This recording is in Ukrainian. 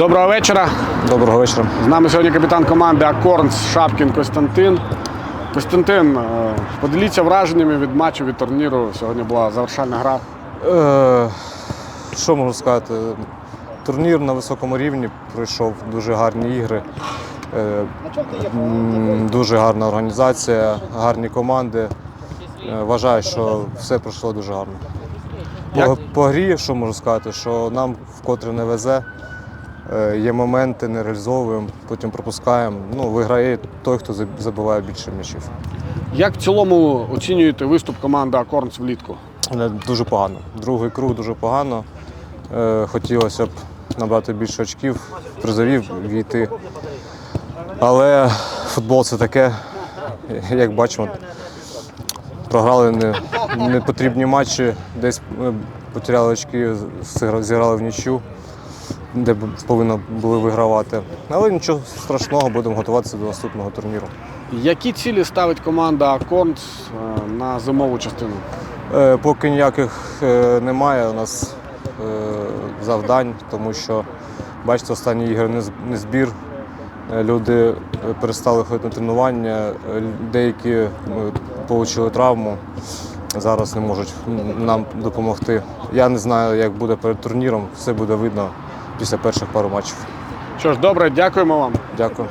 Доброго вечора. Доброго вечора. З нами сьогодні капітан команди Акорнс Шапкін Костянтин. Костянтин, е, поділіться враженнями від матчу, від турніру. Сьогодні була завершальна гра. Е, що можу сказати? Турнір на високому рівні пройшов дуже гарні ігри, е, дуже гарна організація, гарні команди. Вважаю, що все пройшло дуже гарно. По, по грі, що можу сказати, що нам вкотре не везе. Е, Є моменти, не реалізовуємо, потім пропускаємо. Ну, виграє той, хто заб- забиває більше м'ячів. Як в цілому оцінюєте виступ команди Акорнс влітку? Дуже погано. Другий круг дуже погано. Е, хотілося б набрати більше очків, призовів війти. Але футбол це таке, як бачимо, програли не, непотрібні матчі, десь потеряли очки, зіграли в нічю, де б повинні були вигравати. Але нічого страшного, будемо готуватися до наступного турніру. Які цілі ставить команда Акорнс е, на зимову частину? Е, Поки ніяких е, немає у нас завдань, тому що, бачите, останні ігри не збір. Люди перестали ходити на тренування, деякі отримали травму, зараз не можуть нам допомогти. Я не знаю, як буде перед турніром, все буде видно після перших пару матчів. Що ж, добре, дякуємо вам. Дякую.